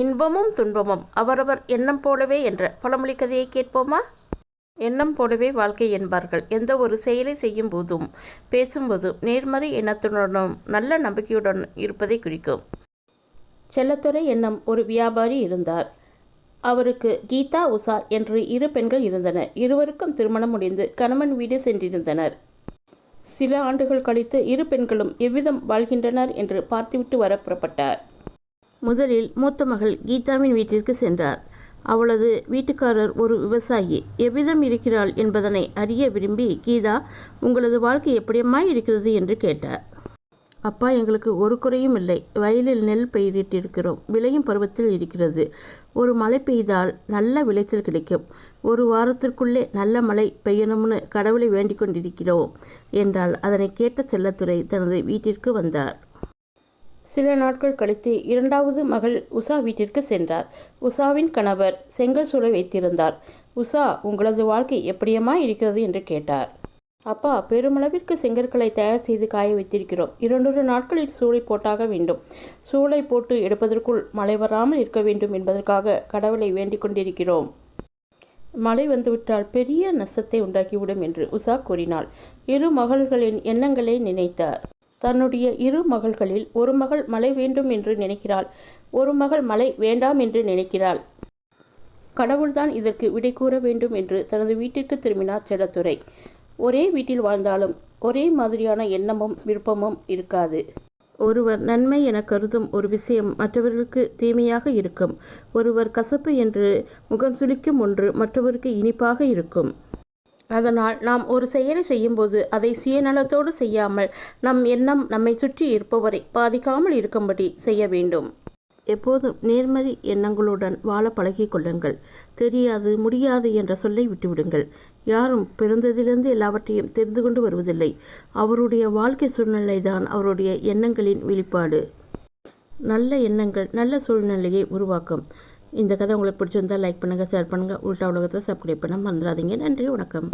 இன்பமும் துன்பமும் அவரவர் எண்ணம் போலவே என்ற பழமொழி கதையை கேட்போமா? எண்ணம் போலவே வாழ்க்கை என்பார்கள். எந்த ஒரு செயலை செய்யும் போதும் பேசும்போதும் நேர்மறை எண்ணத்துடனும் நல்ல நம்பிக்கையுடன் இருப்பதை குறிக்கும். செல்லத்துறை எண்ணம் ஒரு வியாபாரி இருந்தார். அவருக்கு கீதா உஷா என்று இரு பெண்கள் இருந்தனர் இருவருக்கும் திருமணம் முடிந்து கணவன் வீடு சென்றிருந்தனர். சில ஆண்டுகள் கழித்து இரு பெண்களும் எவ்விதம் வாழ்கின்றனர் என்று பார்த்துவிட்டு வர புறப்பட்டார். முதலில் மூத்த மகள் கீதாவின் வீட்டிற்கு சென்றார். அவளது வீட்டுக்காரர் ஒரு விவசாயி. எவ்விதம் இருக்கிறாள் என்பதனை அறிய விரும்பி கீதா உங்களது வாழ்க்கை எப்படியம்மா இருக்கிறது? என்று கேட்டார். அப்பா எங்களுக்கு ஒரு குறையும் இல்லை. வயலில் நெல் பயிரிட்டிருக்கிறோம். விளையும் பருவத்தில் இருக்கிறது. ஒரு மழை பெய்தால் நல்ல விளைச்சல் கிடைக்கும். ஒரு வாரத்திற்குள்ளே நல்ல மழை பெய்யணும்னு கடவுளை வேண்டிக் கொண்டிருக்கிறோம் என்றால் அதனை கேட்ட செல்லத்துறை தனது வீட்டிற்கு வந்தார். சில நாட்கள் கழித்து இரண்டாவது மகள் உஷா வீட்டிற்கு சென்றார். உஷாவின் கணவர் செங்கல் சூளை வைத்திருந்தார். உஷா உங்களது வாழ்க்கை எப்படியம்மா இருக்கிறது? என்று கேட்டார். அப்பா பெருமளவிற்கு செங்கற்களை தயார் செய்து காய வைத்திருக்கிறோம். இரண்டொரு நாட்களில் சூளை போட்டாக வேண்டும். சூளை போட்டு எடுப்பதற்குள் மழை வராமல் இருக்க வேண்டும் என்பதற்காக கடவுளை வேண்டிக் கொண்டிருக்கிறோம். மழை வந்துவிட்டால் பெரிய நஷ்டத்தை உண்டாக்கிவிடும் என்று உஷா கூறினாள். இரு மகள்களின் எண்ணங்களை நினைத்தார். தன்னுடைய இரு மகள்களில் ஒரு மகள் மழை வேண்டும் என்று நினைக்கிறாள் ஒரு மகள் மழை வேண்டாம் என்று நினைக்கிறாள். கடவுள்தான் இதற்கு விடை கூற வேண்டும் என்று தனது வீட்டிற்கு திரும்பினார் செல்லத்துறை. ஒரே வீட்டில் வாழ்ந்தாலும் ஒரே மாதிரியான எண்ணமும் விருப்பமும் இருக்காது. ஒருவர் நன்மை என கருதும் ஒரு விஷயம் மற்றவர்களுக்கு தீமையாக இருக்கும். ஒருவர் கசப்பு என்று முகம் சுளிக்கும் ஒன்று மற்றவருக்கு இனிப்பாக இருக்கும். அதனால் நாம் ஒரு செயலை செய்யும்போது அதை சுயநலத்தோடு செய்யாமல் நம் எண்ணம் நம்மை சுற்றி இருப்பவரை பாதிக்காமல் இருக்கும்படி செய்ய வேண்டும். எப்போதும் நேர்மறை எண்ணங்களுடன் வாழ பழகிக் கொள்ளுங்கள். தெரியாது முடியாது என்ற சொல்லை விட்டுவிடுங்கள். யாரும் பிறந்ததிலிருந்து எல்லாவற்றையும் தெரிந்து கொண்டு வருவதில்லை. அவருடைய வாழ்க்கை சூழ்நிலை தான் அவருடைய எண்ணங்களின் வெளிப்பாடு. நல்ல எண்ணங்கள் நல்ல சூழ்நிலையை உருவாக்கும். இந்த கதை உங்களுக்கு பிடிச்சிருந்தால் லைக் பண்ணுங்கள் ஷேர் பண்ணுங்கள் உள்டா உலகத்தை சப்ஸ்கிரைப் பண்ண மறந்துடாதீங்க. நன்றி வணக்கம்.